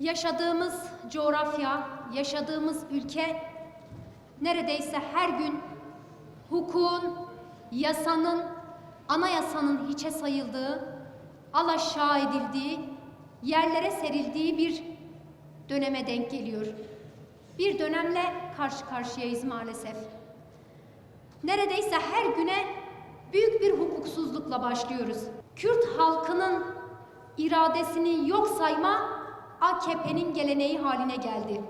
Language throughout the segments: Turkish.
Yaşadığımız coğrafya, yaşadığımız ülke neredeyse her gün hukukun, yasanın, anayasanın hiçe sayıldığı, alaşağı edildiği, yerlere serildiği bir döneme denk geliyor. Bir dönemle karşı karşıyayız maalesef. Neredeyse her güne büyük bir hukuksuzlukla başlıyoruz. Kürt halkının iradesini yok sayma AKP'nin geleneği haline geldi.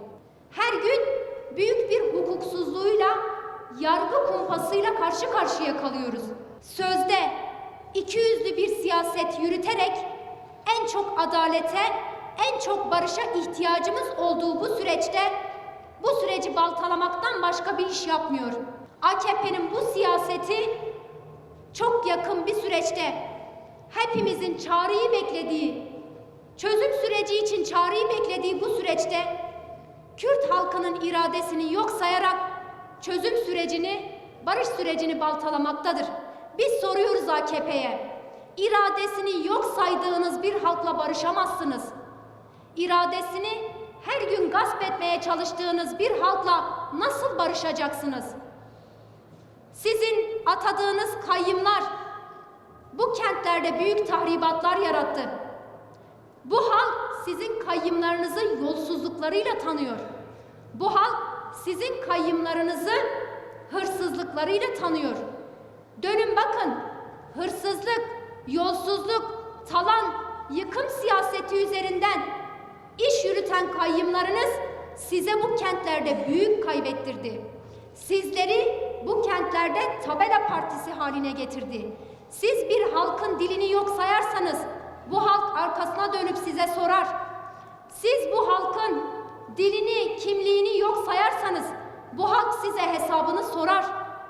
Her gün büyük bir hukuksuzluğuyla, yargı kumpasıyla karşı karşıya kalıyoruz. Sözde ikiyüzlü bir siyaset yürüterek en çok adalete, en çok barışa ihtiyacımız olduğu bu süreçte bu süreci baltalamaktan başka bir iş yapmıyor. AKP'nin bu siyaseti çok yakın bir süreçte hepimizin çağrıyı beklediği, çözüm süreci için çağrıyı beklediği bu süreçte Kürt halkının iradesini yok sayarak çözüm sürecini, barış sürecini baltalamaktadır. Biz soruyoruz AKP'ye. İradesini yok saydığınız bir halkla barışamazsınız. İradesini her gün gasp etmeye çalıştığınız bir halkla nasıl barışacaksınız? Sizin atadığınız kayyımlar bu kentlerde büyük tahribatlar yarattı. Bu halk sizin kayyımlarınızı yolsuzluklarıyla tanıyor. Bu halk sizin kayyımlarınızı hırsızlıklarıyla tanıyor. Dönün bakın, hırsızlık, yolsuzluk, talan, yıkım siyaseti üzerinden iş yürüten kayyımlarınız size bu kentlerde büyük kaybettirdi. Sizleri bu kentlerde tabela partisi haline getirdi. Siz bir halkın dilini yok sayarsanız bu halk arkasına dönüp size sorar. Siz bu halkın dilini, kimliğini yok sayarsanız bu halk size hesabını sorar.